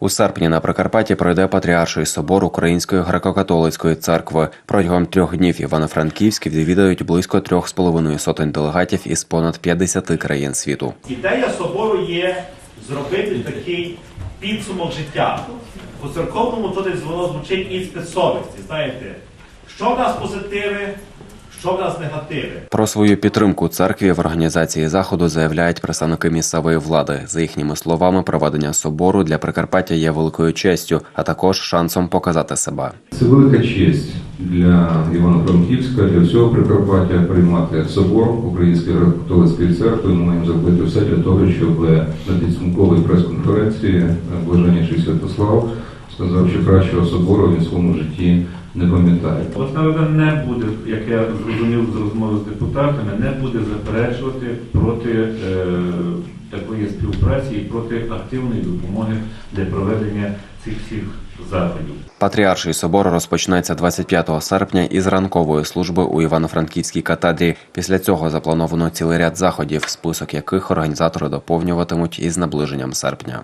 У серпні на Прикарпатті пройде Патріарший собор Української греко-католицької церкви. Протягом трьох днів Івано-Франківськ відвідають близько трьох з половиною сотень делегатів із понад 50 країн світу. Ідея собору є зробити такий підсумок життя. По церковному то десь воно звучить іспит совісті. Знаєте, що в нас позитиви, що в нас негативи. Про свою підтримку церкві в організації заходу заявляють представники місцевої влади. За їхніми словами, проведення собору для Прикарпаття є великою честю, а також шансом показати себе. Це велика честь для Івано-Франківська, для всього Прикарпаття приймати собор Української католицької церкви. Ми маємо зробити все для того, щоб на підсумковій прес-конференції блаженніший Святослав сказав, що кращого собору в своєму житті не пам'ятає. Рада не буде, як я зрозумів з розмови з депутатами, не буде заперечувати проти е, такої співпраці і проти активної допомоги для проведення цих всіх заходів. Патріарший собор розпочнеться 25 серпня із ранкової служби у Івано-Франківській катедрі. Після цього заплановано цілий ряд заходів, список яких організатори доповнюватимуть із наближенням серпня.